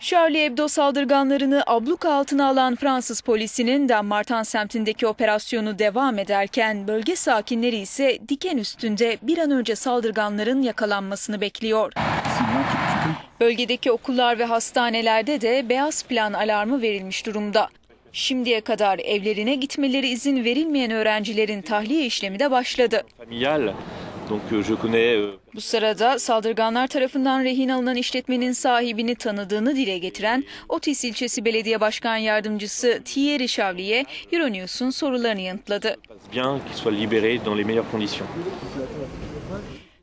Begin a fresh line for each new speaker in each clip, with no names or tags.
Charlie Hebdo saldırganlarını abluka altına alan Fransız polisinin Dammartin semtindeki operasyonu devam ederken bölge sakinleri ise diken üstünde bir an önce saldırganların yakalanmasını bekliyor. Bölgedeki okullar ve hastanelerde de beyaz plan alarmı verilmiş durumda. Şimdiye kadar evlerine gitmeleri izin verilmeyen öğrencilerin tahliye işlemi de başladı. Bu sırada saldırganlar tarafından rehin alınan işletmenin sahibini tanıdığını dile getiren Otis ilçesi belediye başkan yardımcısı Thierry Chavlier, Euronews'un sorularını yanıtladı.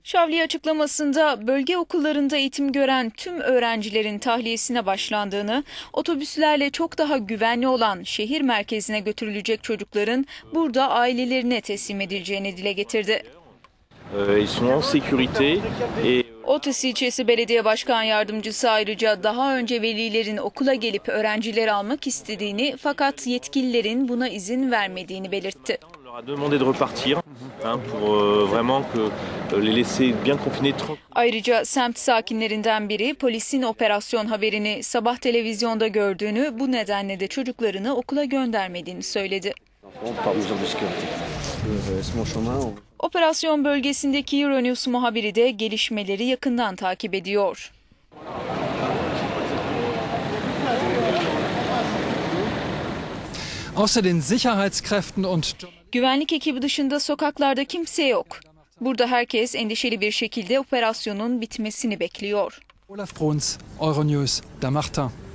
Şavli açıklamasında bölge okullarında eğitim gören tüm öğrencilerin tahliyesine başlandığını, otobüslerle çok daha güvenli olan şehir merkezine götürülecek çocukların burada ailelerine teslim edileceğini dile getirdi. Otis ilçesi belediye başkan yardımcısı ayrıca daha önce velilerin okula gelip öğrencileri almak istediğini fakat yetkililerin buna izin vermediğini belirtti.
euh, euh.
Ayrıca semt sakinlerinden biri polisin operasyon haberini sabah televizyonda gördüğünü bu nedenle de çocuklarını okula göndermediğini söyledi. Operasyon bölgesindeki Euronews muhabiri de gelişmeleri yakından takip ediyor.
Außer den Sicherheitskräften und
Güvenlik ekibi dışında sokaklarda kimse yok. Burada herkes endişeli bir şekilde operasyonun bitmesini bekliyor.
Olaf Bruns, Euronews, Dammartin.